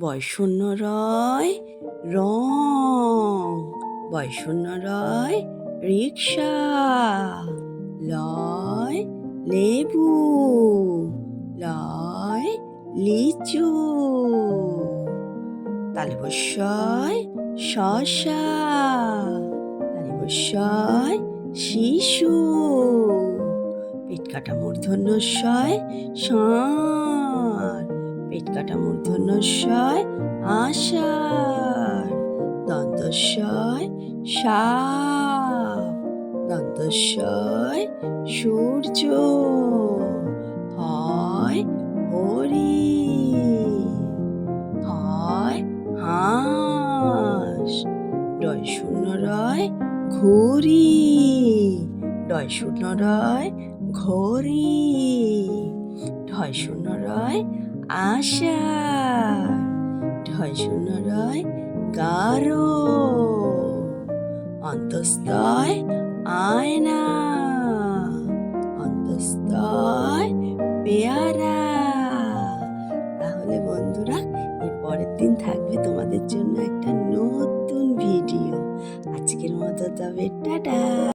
বয়শূন্য রয় রং বয়শূন্য রয় রিক্সা, লয় লেবু, লয় লিচু। তালবস্যয় শশা, তালবস্যয় শিশু। পেট কাটা মূর্ধন্যস্বয় ষাঁড়। পেট কাটা মূর্ধন্যস্বয় আষাঢ় দন্তস্বয়, সাপ সূর্য হয় হরিণ হয় হাঁস ডয় শূন্য রয় ঘুরি ডয় শূন্য রয় ঘড়ি, ঢয় শূন্য রয় আশা। ঢয় শূন্য রয়, গারো। অন্তস্তয় আয়না। অন্তস্তয় পেয়ারা। তাহলে বন্ধুরা এর পরের দিন থাকবে তোমাদের জন্য একটা নতুন ভিডিও। আজকের মতো তবে, টাটা।